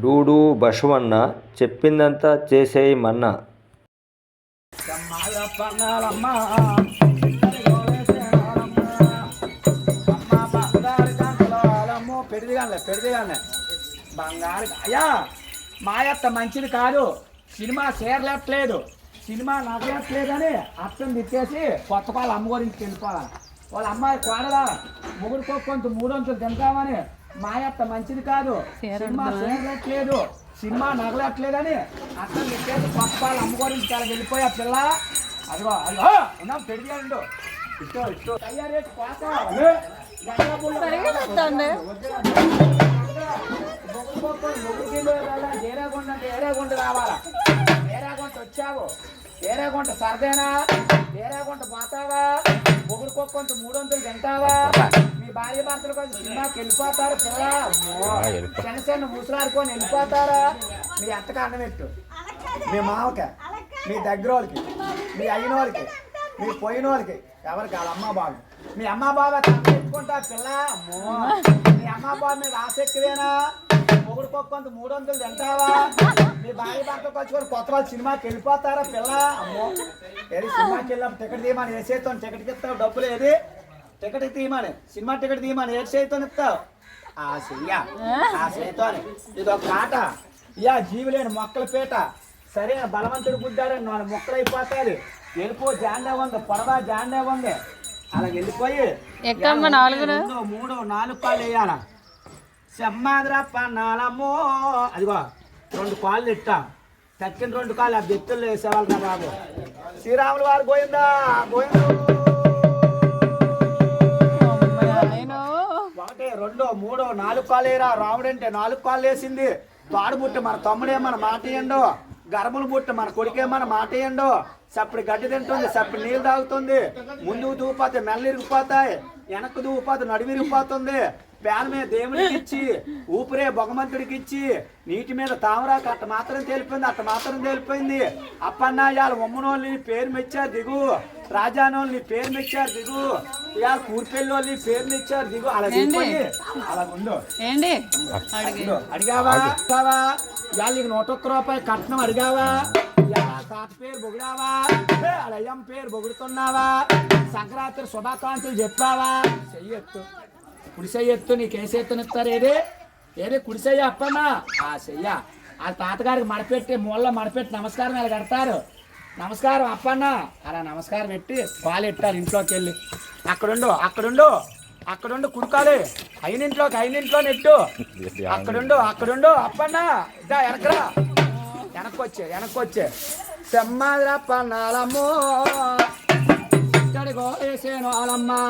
డూడు బసవన్న చెప్పిందంతా చేసేయి మన్న. పెడిదిగానే పెడిదిగానే బంగారు అయ్యా మాయత్త మంచిది కాదు. సినిమా చేరలేట్లేదు. సినిమా నడలేట్లేదని అర్థం తిట్టేసి కొత్త పాలు అమ్మ గురించి వెళ్ళిపోవాలి. వాళ్ళ అమ్మాయి కోడలా ముగ్గురు కొంత మూడొంతులు తింటామని మాయత్త మంచిది కాదు. సినిమా చేరలేట్లేదు సినిమా నగలేట్లేదని అర్థం తిట్టేసి కొత్త వాళ్ళ అమ్మ గురించి చాలా వెళ్ళిపోయా పిల్ల. అదిగో అదిగో ఉన్నాం పెడిగాడు ఇష్టం ఇష్టం తయారీ కోత ఏరేగుంట రావాలా ఏరేగుంట వచ్చావు ఏరేగుంట సరదేనా ఏరేగుంట పోతావా ముగ్గురు కొంత మూడు వందలు తింటావా? భార్య భర్తలు కొంచెం సినిమాకి వెళ్ళిపోతారు పిల్ల చిన్న చిన్న ముసలాడుకొని వెళ్ళిపోతారా? మీ అత్తకి అన్నం పెట్టు మీ మామకి మీ దగ్గర వాళ్ళకి మీ అయిన వాళ్ళకి మీ పోయిన వాళ్ళకి ఎవరికి? వాళ్ళ అమ్మ బాబు. మీ అమ్మ బాబా తెచ్చుకుంటా పిల్ల. అమ్మో. మీ అమ్మ బాబు మీద ఆసక్తివేనా మొగుడు కొంత మూడు వందలు తింటావా? మీ భార్య భర్త వచ్చుకొని కొత్త వాళ్ళు సినిమాకి వెళ్ళిపోతారా పిల్ల? అమ్మో. ఏది సినిమాకి వెళ్ళాం టికెట్ తీయమని ఏ చేస్తాం టికెట్కి ఇస్తావు డబ్బులు ఏది? టికెట్ తీయమని సినిమా టికెట్ తీయమని ఏ చేతితో ఇస్తావు. ఆ చెయ్య ఆ? చేతితో ఇది ఒక కాట ఇయా జీవులేని మొక్కల పీట. సరే బలవంతుడు గుద్దాడని నాలుగు మొక్కలు అయిపోతాయి. వెళ్ళిపో జాండే ఉంది పొడవా జాండే ఉంది. అలా వెళ్ళిపోయి మూడో నాలుగు కాళ్ళు వేయాల? సెమ్మాదిరప్ప నాలమ్మో అదిగో రెండు కాళ్ళు ఇట్టా. తక్కిన రెండు కాళ్ళు ఆ బెత్తుల్లో వేసేవాళ్ళు బాబు. శ్రీరాములు వారు పోయిందా పోయిండు రెండో మూడో నాలుగు కాలేరా? రాముడంటే రాముడు అంటే నాలుగు కాళ్ళు వేసింది. తాడు బుట్ట మన తమ్ముడే మన మాట ఏండో? గర్భలు బుట్ట మన కొడుకే మన మాట ఏండో? సప్పుడు గడ్డి తింటుంది సప్పుడు నీళ్ళు తాగుతుంది. ముందుకు దూపోతే మెల్లరిగిపోతాయి వెనక్కు దూపోతే నడివిరిగిపోతుంది పేన మీద దేవుడికి ఇచ్చి ఊపిరే భగవంతుడికి ఇచ్చి నీటి మీద తామరాకు అట్ట మాత్రం తేలిపోయింది అట్ట మాత్రం తేలిపోయింది. అప్పన్న ఇవాళ ఉమ్మనోళ్ళు నీ పేరు మెచ్చారు దిగు. రాజానోళ్ళు నీ పేరు మెచ్చారు దిగు. వాళ్ళు నీ దిగు అలా ఉండు. ఏంటి. అడిగావా? నూట ఒక్క రూపాయి కట్నం అడిగావా? తాత పేరు బొగిడావా? అయ్యం పేరు బొగుడుతున్నావా? సంక్రాంతి శుభాకాంక్షలు చెప్పావా? చెయ్యొత్తు. కుడి చెయ్యొత్తు నీకు ఏ చేతునిస్తారు ఏది? ఏది? కుడి చెయ్య అప్పన్నా ఆ చెయ్య. ఆ తాతగారికి మడపెట్టి మూలలో మడపెట్టి నమస్కారం ఇలా కడతారు. నమస్కారం అప్పన్న. అలా నమస్కారం పెట్టి పాలు ఎట్టారు ఇంట్లోకి వెళ్ళి. అక్కడుండు అక్కడుండు అక్కడుండు కుడుకాలి. అయినింట్లోకి అయినింట్లో నెట్టు. అక్కడుండు అక్కడుండు అప్పన్న. ఇదా వెనకరా వెనక్కొచ్చే వెనక్కొచ్చే. సెమ్మాదిరప్ప నాలమ్మో ఇక్కడికో వేసేను అలమ్మా